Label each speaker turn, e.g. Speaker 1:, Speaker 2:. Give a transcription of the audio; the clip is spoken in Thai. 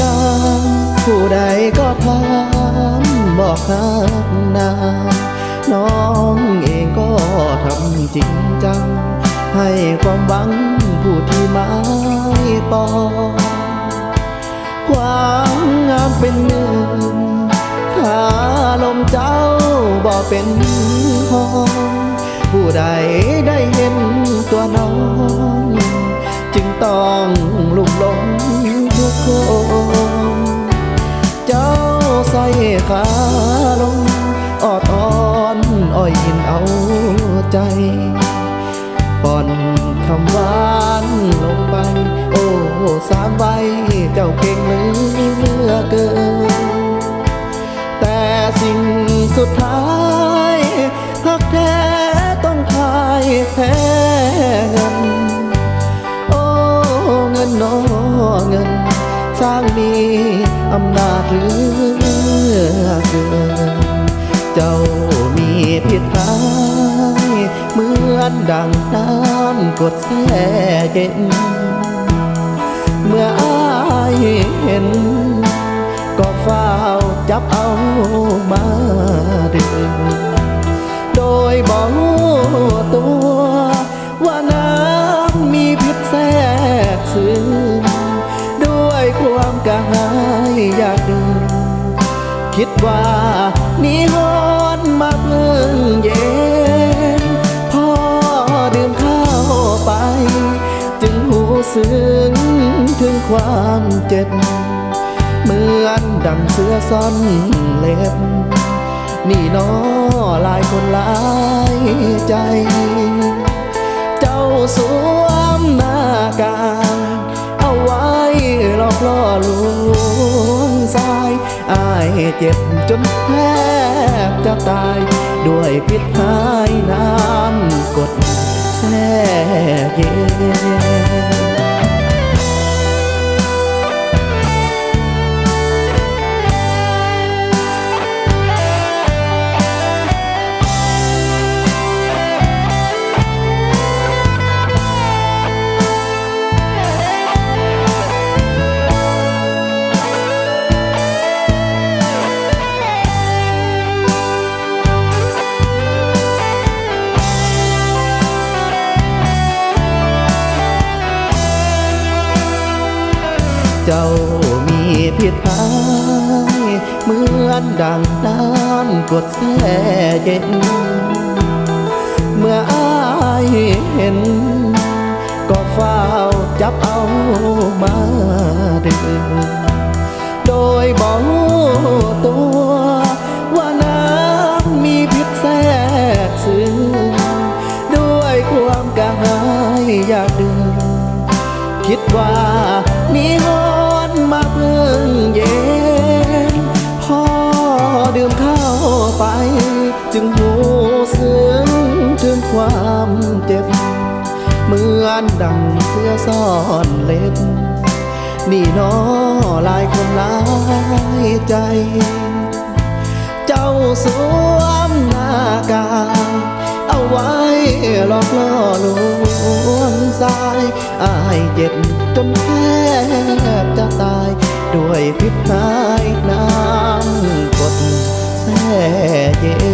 Speaker 1: งามผู้ใดก็ถามบอกหักนาน้องเองก็ทำจริงจัง ให้ความหวังผู้ที่ไม้ปองความงามเป็นหนึ่งขาลมเจ้าบ่เป็นห้องผู้ใดได้เห็น ขาลงออดอ่อนอ้อยยินเอาใจป่อนคำหวานลงไป โอ้สามใบเจ้าเก่งเหลือเกิน แต่สิ่งสุดท้ายหักแท้ต้องพายแพ้เงิน โอ้เงินโนเงิน สร้างมีอำนาจหลือ เกินเจ้ามีผิดพายเหมือนดังน้ำกดแช่เย็น เมื่ออายเห็น ก็เฝ้าจับเอามาดึงโดยบอกตัวว่า ว่านี่ฮอนมาเพิ่งเย็นพอดื่มข้าวไป จึงหูซึ้งถึงความเจ็บ เหมือนดังเสื้อซ่อนเล็บ นี่น้อหลายคนหลายใจ เจ้าสู เจ็บจนแทบจะตาย ด้วยพิษหายน้ำกดแช่เย็น เจ้ามีผิดพายเหมือนดังน้ำกดแช่เย็น เมื่ออายเห็น ก็เฝ้าจับเอามาดึงโดยบอกตัว ว่าน้ำมีพิษแทรกซึมด้วยความกระหายอยากดื่มคิดว่า มีฮอนมาเพิ่งเย็นพ่อดื่มข้าวไป จึงหูซึ้งถึงความเจ็บ เหมือนดังเสื้อซ่อนเล็บ นี่น้อลายคนลายใจ เจ้าสวมหน้ากากเอาไว้หลอกล่อลวงสา อายเจ็บจนแทบจะตาย ด้วยพิษนายน้ำกดแช่เย็น